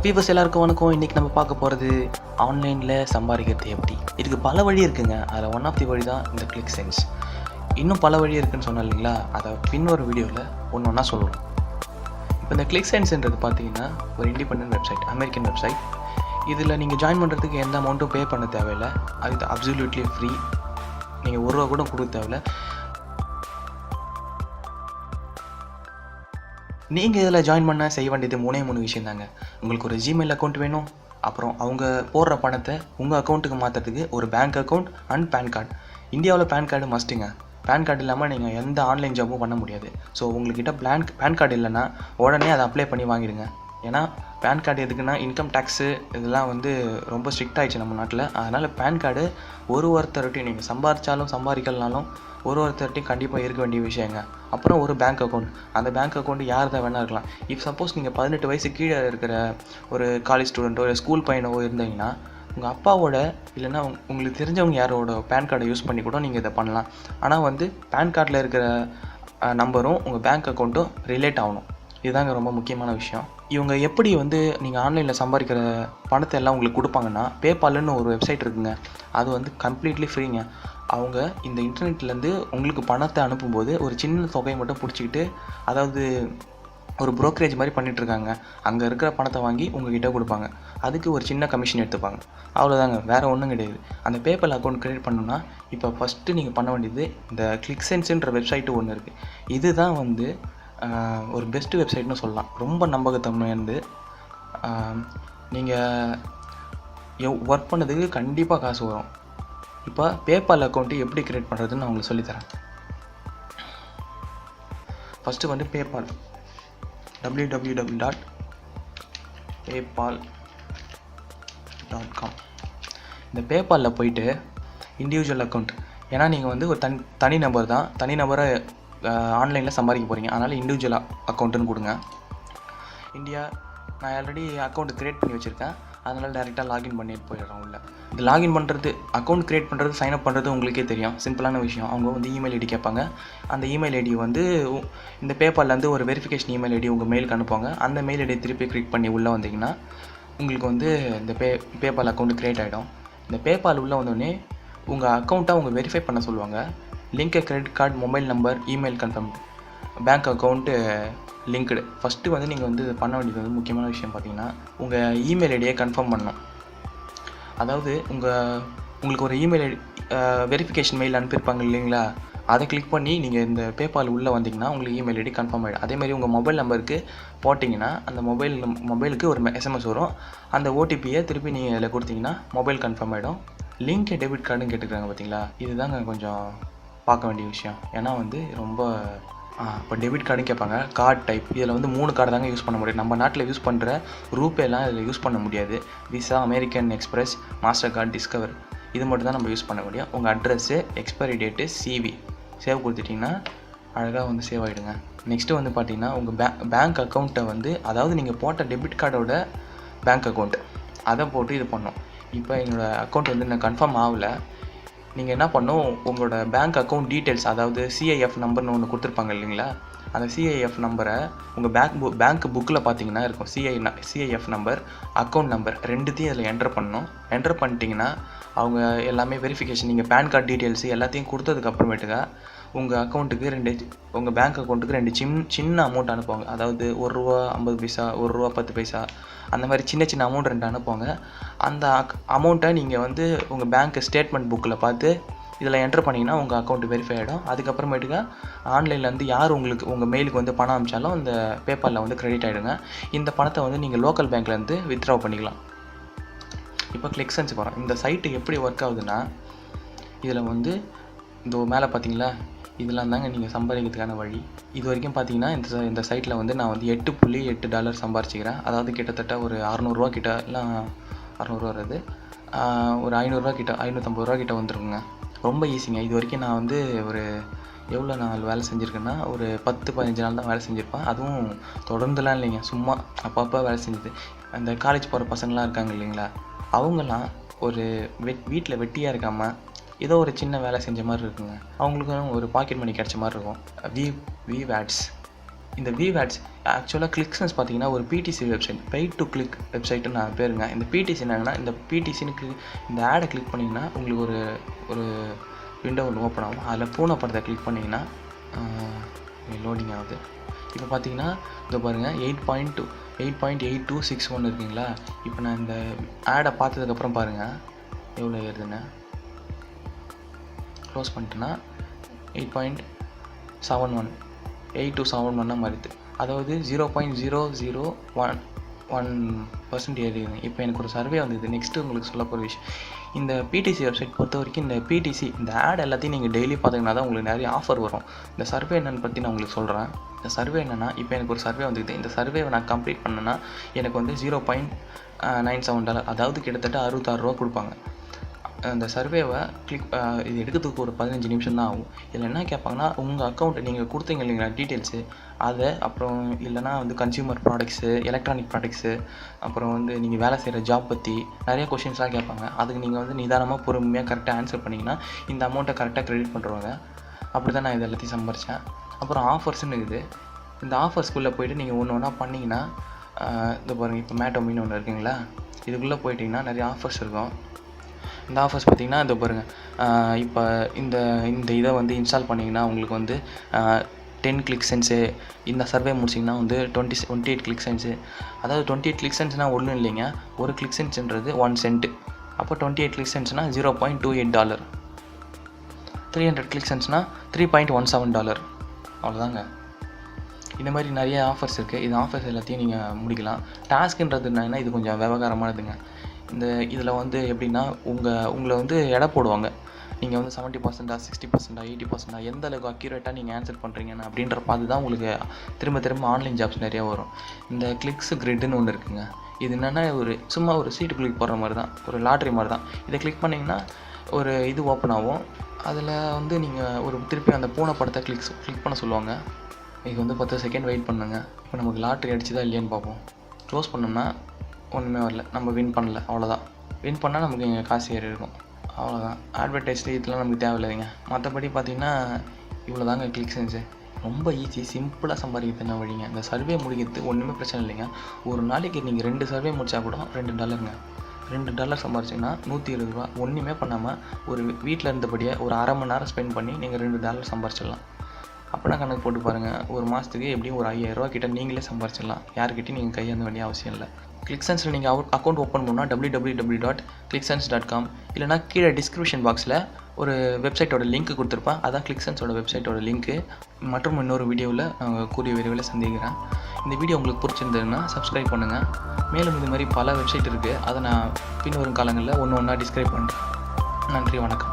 Beavers எல்லாருக்கும் வணக்கம். இன்றைக்கி நம்ம பார்க்க போகிறது ஆன்லைனில் சம்பாதிக்கிறது எப்படி? இதுக்கு பல வழி இருக்குங்க. அதில் ஒன் ஆஃப் தி வழி தான் இந்த கிளிக் சென்ஸ் இன்னும் பல வழி இருக்குன்னு சொன்னோம் இல்லைங்களா? அதை பின்னொரு வீடியோவில் ஒன்று ஒன்றா சொல்லணும் இப்போ இந்த கிளிக் சென்ஸ்ன்றது பார்த்தீங்கன்னா ஒரு இண்டிபெண்டன்ட் வெப்சைட் அமெரிக்கன் வெப்சைட் இதில் நீங்கள் ஜாயின் பண்ணுறதுக்கு எந்த அமௌண்ட்டும் பே பண்ண தேவையில்லை. அது அப்சல்யூட்லி ஃப்ரீ நீங்கள் ஒரு ரூபா கூட கொடுக்க தேவையில்ல. நீங்கள் இதில் ஜாயின் பண்ண செய்ய வேண்டியது மூணே மூணு விஷயம் தாங்க உங்களுக்கு ஒரு ஜிமெயில் அக்கௌண்ட் வேணும். அப்புறம் அவங்க போடுற பணத்தை உங்கள் அக்கௌண்ட்டுக்கு மாற்றுறதுக்கு ஒரு bank account and PAN card இந்தியாவில் பேன் கார்டு மஸ்ட்டுங்க பேன் கார்டு இல்லாமல் நீங்கள் எந்த ஆன்லைன் ஜாபும் பண்ண முடியாது. ஸோ உங்கள்கிட்ட பிளான் பேன் கார்டு இல்லைன்னா உடனே அதை அப்ளை பண்ணி வாங்கிடுங்க. ஏன்னா பேன் கார்டு எதுக்குன்னா இன்கம் டேக்ஸு இதெல்லாம் வந்து ரொம்ப ஸ்ட்ரிக்ட் ஆகிடுச்சு நம்ம நாட்டில். அதனால் பேன் கார்டு ஒரு ஒருத்தர்கிட்டையும் நீங்கள் சம்பாதிச்சாலும் சம்பாதிக்கலனாலும் ஒரு ஒருத்தர்கிட்டையும் கண்டிப்பாக இருக்க வேண்டிய விஷயங்க. அப்புறம் ஒரு பேங்க் அக்கௌண்ட் அந்த பேங்க் அக்கௌண்ட் யார் தான் வேணா இருக்கலாம். இஃப் சப்போஸ் நீங்கள் பதினெட்டு வயசு கீழே இருக்கிற ஒரு காலேஜ் ஸ்டூடெண்ட்டோ இல்லை ஸ்கூல் பையனோ இருந்தீங்கன்னா உங்கள் அப்பாவோட இல்லைன்னா உங்களுக்கு தெரிஞ்சவங்க யாரோட பேன் கார்டை யூஸ் பண்ணி கூட நீங்கள் இதை பண்ணலாம். ஆனால் வந்து பேன் கார்டில் இருக்கிற நம்பரும் உங்கள் பேங்க் அக்கௌண்ட்டும் ரிலேட் ஆகணும். இதுதாங்க ரொம்ப முக்கியமான விஷயம். இவங்க எப்படி வந்து நீங்கள் ஆன்லைனில் சம்பாதிக்கிற பணத்தை எல்லாம் உங்களுக்கு கொடுப்பாங்கன்னா பேபால்னு ஒரு வெப்சைட் இருக்குங்க. அது வந்து கம்ப்ளீட்லி ஃப்ரீங்க அவங்க இந்த இன்டர்நெட்லேருந்து உங்களுக்கு பணத்தை அனுப்பும்போது ஒரு சின்ன தொகையை மட்டும் பிடிச்சிக்கிட்டு அதாவது ஒரு ப்ரோக்கரேஜ் மாதிரி பண்ணிகிட்ருக்காங்க அங்கே இருக்கிற பணத்தை வாங்கி உங்ககிட்ட கொடுப்பாங்க. அதுக்கு ஒரு சின்ன கமிஷன் எடுத்துப்பாங்க. அவ்வளோதாங்க வேறு ஒன்றும் கிடையாது. அந்த பேபால் அக்கௌண்ட் க்ரியேட் பண்ணணும்னா இப்போ ஃபஸ்ட்டு நீங்கள் பண்ண வேண்டியது இந்த கிளிக்சென்ஸுன்ற வெப்சைட்டு ஒன்று இருக்குது இதுதான் வந்து ஒரு பெஸ்ட் வெப்சைட்னு சொல்லலாம். ரொம்ப நம்பகத்தன்மையானது. நீங்கள் ஒர்க் பண்ணதுக்கு கண்டிப்பாக காசு வரும். இப்போ பேபால் அக்கௌண்ட்டு எப்படி க்ரியேட் பண்ணுறதுன்னு நான் உங்களுக்கு சொல்லித்தரேன். ஃபஸ்ட்டு வந்து PayPal W W W dot PayPal dot com இந்த பேபாலில் போயிட்டு இண்டிவிஜுவல் அக்கௌண்ட் ஏன்னா நீங்கள் வந்து ஒரு தனி தனி நபர் தான். தனி நபரை ஆன்லைனில் சம்பாதிக்க போகிறீங்க அதனால் இண்டிவிஜுவல் அக்கௌண்ட்டுன்னு கொடுங்க. இந்தியா நான் ஆல்ரெடி அக்கௌண்ட் க்ரியேட் பண்ணி வச்சுருக்கேன். அதனால் டேரெக்டாக லாகின் பண்ணிட்டு போயிடுறோம் உள்ள. இது லாகின் பண்ணுறது அக்கௌண்ட் க்ரியேட் பண்ணுறது சைன் அப் பண்ணுறது உங்களுக்கே தெரியும். சிம்பிளான விஷயம். அவங்க வந்து இமெயில் ஐடி கேட்பாங்க. அந்த இமெயில் ஐடி வந்து இந்த பேப்பர்லேருந்து ஒரு வெரிஃபிகேஷன் இமெயில் ஐடி உங்கள் மெயிலுக்கு அனுப்புவாங்க. அந்த மெயில் ஐடியை திருப்பி கிளிக் பண்ணி உள்ளே வந்தீங்கன்னா உங்களுக்கு வந்து இந்த பே பேபால் அக்கௌண்ட் க்ரியேட் ஆகிடும் இந்த பேபால் உள்ளே வந்தோடனே உங்கள் அக்கௌண்ட்டாக அவங்க வெரிஃபை பண்ண சொல்லுவாங்க. Link credit card mobile number email confirm. Bank account linked. First வந்து நீங்கள் வந்து பண்ண வேண்டியது வந்து முக்கியமான விஷயம் பார்த்தீங்கன்னா உங்கள் இமெயில் ஐடியை கன்ஃபார்ம் பண்ணணும். அதாவது உங்கள் உங்களுக்கு ஒரு இமெயில் ஐடி வெரிஃபிகேஷன் மெயில் அனுப்பியிருப்பாங்க இல்லைங்களா? அதை கிளிக் பண்ணி நீங்கள் இந்த பேபால் உள்ளே வந்தீங்கன்னா உங்களுக்கு இமெயில் ஐடி கன்ஃபார்ம் ஆகிடும் அதே மாதிரி உங்கள் மொபைல் நம்பருக்கு போட்டிங்கன்னா அந்த மொபைல் மொபைலுக்கு ஒரு எஸ்எம்எஸ் வரும். அந்த ஓடிபியை திருப்பி நீங்கள் இதில் கொடுத்தீங்கன்னா மொபைல் கன்ஃபார்ம் ஆகிடும் லிங்க் டெபிட் கார்டுன்னு கேட்டுக்கிறாங்க பார்த்தீங்களா? இதுதாங்க கொஞ்சம் பார்க்க வேண்டிய விஷயம். ஏன்னா வந்து ரொம்ப இப்போ டெபிட் கார்டும் கேட்பாங்க. கார்டு டைப் இதில் வந்து மூணு கார்டு தாங்க யூஸ் பண்ண முடியும். நம்ம நாட்டில் யூஸ் பண்ணுற ரூபேலாம் இதில் யூஸ் பண்ண முடியாது. Visa American Express Mastercard Discover இது மட்டும் தான் நம்ம யூஸ் பண்ண முடியும். உங்கள் address expiry date CV save கொடுத்துட்டிங்கன்னா அழகாக வந்து சேவ் ஆகிடுங்க நெக்ஸ்ட்டு வந்து பார்த்தீங்கன்னா உங்கள் பே பேங்க் அக்கௌண்ட்டை வந்து அதாவது நீங்கள் போட்ட டெபிட் கார்டோட பேங்க் அக்கௌண்ட் அதை போட்டு இது பண்ணோம். இப்போ என்னோடய அக்கௌண்ட் வந்து இன்னும் கன்ஃபார்ம் ஆகலை. நீங்கள் என்ன பண்ணணும் உங்களோட பேங்க் அக்கௌண்ட் டீட்டெயில்ஸ் அதாவது சிஐஎஃப் நம்பர்னு ஒன்று கொடுத்துருப்பாங்க இல்லைங்களா? அந்த சிஐஎஃப் நம்பரை உங்கள் பேங்க் பு பேங்க் புக்கில் பார்த்தீங்கன்னா இருக்கும். CI CIF number account number ரெண்டுத்தையும் அதில் என்டர் பண்ணணும். என்டர் பண்ணிட்டீங்கன்னா அவங்க எல்லாமே வெரிஃபிகேஷன் நீங்கள் பேன் கார்டு டீட்டெயில்ஸ் எல்லாத்தையும் கொடுத்ததுக்கப்புறமேட்டுக்கா உங்கள் அக்கௌண்ட்டுக்கு ரெண்டு உங்கள் பேங்க் அக்கௌண்ட்டுக்கு ரெண்டு சின் சின்ன அமௌண்ட் அனுப்புவாங்க. அதாவது ஒரு ரூபா ஐம்பது பைசா ஒரு ரூபா பத்து பைசா அந்த மாதிரி சின்ன சின்ன அமௌண்ட் ரெண்டு அனுப்புவாங்க. அந்த அமௌண்ட்டை நீங்கள் வந்து உங்கள் பேங்க் ஸ்டேட்மெண்ட் புக்கில் பார்த்து இதில் என்டர் பண்ணிங்கன்னா உங்கள் அக்கௌண்ட் வெரிஃபை ஆகிடும் அதுக்கப்புறமேட்டுக்கா ஆன்லைனில் வந்து யார் உங்களுக்கு உங்கள் மெயிலுக்கு வந்து பணம் அனுப்பிச்சாலும் இந்த பேப்பாலில் வந்து கிரெடிட் ஆகிடுங்க இந்த பணத்தை வந்து நீங்கள் லோக்கல் பேங்க்லேருந்து வித்ட்ரா பண்ணிக்கலாம். இப்போ கிளிக் செஞ்சு போகிறோம் இந்த சைட்டு எப்படி ஒர்க் ஆகுதுன்னா இதில் வந்து இந்த மேலே பார்த்தீங்களா? இதெல்லாம் தாங்க நீங்கள் சம்பாதிக்கிறதுக்கான வழி. இது வரைக்கும் பார்த்தீங்கன்னா இந்த இந்த சைட்டில் வந்து நான் வந்து எட்டு புள்ளி எட்டு டாலர் சம்பாரிச்சிக்கிறேன். அதாவது கிட்டத்தட்ட ஒரு அறநூறுவா கிட்ட அறநூறுவா வருது. ஒரு ஐநூறுரூவா கிட்ட ஐநூற்றம்பது ரூபா கிட்ட வந்துருக்குங்க ரொம்ப ஈஸிங்க இது வரைக்கும் நான் வந்து ஒரு எவ்வளோ நாள் வேலை செஞ்சுருக்கேன்னா ஒரு பத்து பதினஞ்சு நாள் தான் வேலை செஞ்சுருப்பேன். அதுவும் தொடர்ந்துலாம் இல்லைங்க. சும்மா அப்பப்போ வேலை செஞ்சது. அந்த காலேஜ் போகிற பசங்களாம் இருக்காங்க இல்லைங்களா? அவங்கெல்லாம் ஒரு வெட் வீட்டில் வெட்டியாக இருக்காமல் ஏதோ ஒரு சின்ன வேலை செஞ்ச மாதிரி இருக்குங்க. அவங்களுக்கும் ஒரு பாக்கெட் மணி கிடைச்ச மாதிரி இருக்கும். வி வி வேட்ஸ் இந்த விவேட்ஸ் ஆக்சுவலாக கிளிக்ஸ்னஸ் பார்த்தீங்கன்னா ஒரு PTC website paid to click வெப்சைட்டுன்னு நான் பேருங்க. இந்த பிடிசி என்னங்கன்னா இந்த பிடிசின்னு இந்த ஆடை கிளிக் பண்ணிங்கன்னா உங்களுக்கு ஒரு ஒரு விண்டோ ஒன்று ஓப்பன் ஆகும். அதில் பூனை படத்தை கிளிக் பண்ணிங்கன்னா லோடிங் ஆகுது. இப்போ பார்த்தீங்கன்னா இதை பாருங்கள் eight point two eight point eight two six one இருக்குங்களா? இப்போ நான் இந்த ஆடை பார்த்ததுக்கப்புறம் பாருங்கள் எவ்வளோ ஏறுதுன்னு? க்ளோஸ் பண்ணிட்டேன்னா eight point seven one eight two seven ஒன்னாக மாறிது அதாவது zero point zero zero one one percent ஏறிடுங்க இப்போ எனக்கு ஒரு சர்வே வந்தது. நெக்ஸ்ட்டு உங்களுக்கு சொல்ல போகிற விஷயம். இந்த பிடிசி வெப்சைட் பொறுத்த வரைக்கும் இந்த பிடிசி இந்த ஆட் எல்லாத்தையும் நீங்கள் டெய்லி பார்த்தீங்கன்னா தான் உங்களுக்கு நிறைய ஆஃபர் வரும். இந்த சர்வே என்னென்னு பற்றி நான் உங்களுக்கு சொல்கிறேன் இந்த சர்வே என்னென்னா இப்போ எனக்கு ஒரு சர்வே வந்துக்குது இந்த சர்வேவை நான் கம்ப்ளீட் பண்ணேன்னா எனக்கு வந்து zero point nine seven dollar அதாவது கிட்டத்தட்ட அறுபத்தாறு ரூபா கொடுப்பாங்க. அந்த சர்வேவை கிளிக் இது எடுக்கிறதுக்கு ஒரு பதினஞ்சு நிமிஷம் தான் ஆகும். இதில் என்ன கேட்பாங்கன்னா உங்கள் அக்கௌண்ட் நீங்கள் கொடுத்தீங்க இல்லைங்களா டீட்டெயில்ஸு அதை அப்புறம் இல்லைனா வந்து கன்சியூமர் ப்ராடக்ட்ஸு எலக்ட்ரானிக் ப்ராடக்ட்ஸு அப்புறம் வந்து நீங்கள் வேலை செய்கிற ஜாப் பற்றி நிறைய கொஷின்ஸ்லாம் கேட்பாங்க. அதுக்கு நீங்கள் வந்து நிதானமாக பொறுமையாக கரெக்டாக ஆன்சர் பண்ணிங்கன்னா இந்த அமௌண்ட்டை கரெக்டாக க்ரெடிட் பண்ணுறவங்க அப்படி தான் நான் இது எல்லாத்தையும் சம்பாரித்தேன் அப்புறம் ஆஃபர்ஸ்னு இருக்குது. இந்த ஆஃபர்ஸ்குள்ளே போயிட்டு நீங்கள் ஒன்று ஒன்றா பண்ணிங்கன்னா இந்த பாருங்கள் இப்போ மேட்டோமின்னு ஒன்று இருக்குங்களா இதுக்குள்ளே போயிட்டிங்கன்னா நிறைய ஆஃபர்ஸ் இருக்கும். இந்த ஆஃபர்ஸ் பார்த்தீங்கன்னா இதை பாருங்கள் இப்போ இந்த இந்த இதை வந்து இன்ஸ்டால் பண்ணிங்கன்னா உங்களுக்கு வந்து டென் கிளிக் சென்ஸு இந்த சர்வே முடிச்சிங்கன்னா வந்து twenty twenty eight ClixSense அதாவது டுவெண்ட்டி எயிட் கிளிக் சென்ஸ்னால் ஒன்றும் இல்லைங்க. ஒரு கிளிக் சென்ஸ்ன்றது ஒன் சென்ட்டு அப்போ டுவெண்ட்டி எயிட் கிளிக் சென்ஸ்னால் zero point two eight dollar three hundred click சென்ஸ்னால் three point one seven dollar அவ்வளோதாங்க இந்த மாதிரி நிறைய ஆஃபர்ஸ் இருக்குது இது ஆஃபர்ஸ் எல்லாத்தையும் நீங்கள் முடிக்கலாம். டாஸ்க்குன்றது என்னன்னா இது கொஞ்சம் விவகாரமானதுங்க. இந்த இதில் வந்து எப்படின்னா உங்கள் உங்களை வந்து எடை போடுவாங்க. நீங்கள் வந்து செவன்ட்டி பர்சன்டா சிக்ஸ்டி பர்சன்டா எயிட்டி பர்சன்டா எந்த அளவுக்கு அக்யூரேட்டாக நீங்கள் ஆன்சர் பண்ணுறீங்கன்னு அப்படின்ற பார்த்து தான் உங்களுக்கு திரும்ப திரும்ப ஆன்லைன் ஜாப்ஸ் நிறையா வரும். இந்த கிளிக்ஸ் கிரிட்டுன்னு ஒன்று இருக்குங்க. இது என்னென்னா ஒரு சும்மா ஒரு சீட்டு கிளிக் போடுற மாதிரி தான் ஒரு லாட்ரி மாதிரி தான் இதை கிளிக் பண்ணிங்கன்னா ஒரு இது ஓப்பன் ஆகும். அதில் வந்து நீங்கள் ஒரு திருப்பி அந்த பூனை படத்தை கிளிக்ஸ் கிளிக் பண்ண சொல்லுவாங்க. இது வந்து பத்து செகண்ட் வெயிட் பண்ணுங்க. இப்போ நமக்கு லாட்ரி அடிச்சுதா இல்லையான்னு பார்ப்போம். க்ளோஸ் பண்ணோம்னா ஒன்றுமே வரல. நம்ம வின் பண்ணல அவ்வளோதான் வின் பண்ணால் நமக்கு இங்கே காசு ஏறி இருக்கும். அவ்வளோதான் அட்வர்டைஸ் இதெல்லாம் நமக்கு தேவையில்லைங்க. மற்றபடி பார்த்தீங்கன்னா இவ்வளோ தாங்க கிளிக் செஞ்சு. ரொம்ப ஈஸி சிம்பிளாக சம்பாதிக்கிறதுனா வழிங்க? இந்த சர்வே முடிக்கிறது ஒன்றுமே பிரச்சனை இல்லைங்க. ஒரு நாளைக்கு நீங்கள் ரெண்டு சர்வே முடித்தா கூட ரெண்டு டாலருங்க ரெண்டு டாலர் சம்பாரிச்சிங்கன்னா நூற்றி இருபது ரூபா. ஒன்றுமே பண்ணாமல் ஒரு வீட்டில் இருந்தபடியே ஒரு அரை மணி நேரம் ஸ்பெண்ட் பண்ணி நீங்கள் ரெண்டு டாலர் சம்பாரிச்சிடலாம். அப்படின்னா கணக்கு போட்டு பாருங்கள் ஒரு மாதத்துக்கு எப்படியும் ஒரு ஐயாயிரரூவா கிட்ட நீங்களே சம்பாரிச்சிடலாம். யார்கிட்டையும் நீங்கள் கையாந்த வேண்டிய அவசியம் இல்லை. கிளிக்சன்ஸில் நீங்கள் அவுட் அக்கௌண்ட் ஓப்பன் பண்ணால் W W W dot ClixSense dot com இல்லைனா கீழே டிஸ்கிரிப்ஷன் பாக்ஸில் ஒரு வெப்சைட்டோட லிங்க் கொடுத்துருப்பேன். அதான் கிளிக்சன்ஸோட வெப்சைட்டோட லிங்க்கு மற்றும் இன்னொரு வீடியோவில் நாங்கள் கூடிய விரைவில் சந்திக்கிறேன். இந்த வீடியோ உங்களுக்கு பிடிச்சிருந்ததுன்னா சப்ஸ்கிரைப் பண்ணுங்கள் மேலும் இது மாதிரி பல வெப்சைட் இருக்குது அதை நான் பின்வரும் காலங்களில் ஒன்று ஒன்றா டிஸ்கிரைப் பண்ணுறேன் நன்றி வணக்கம்.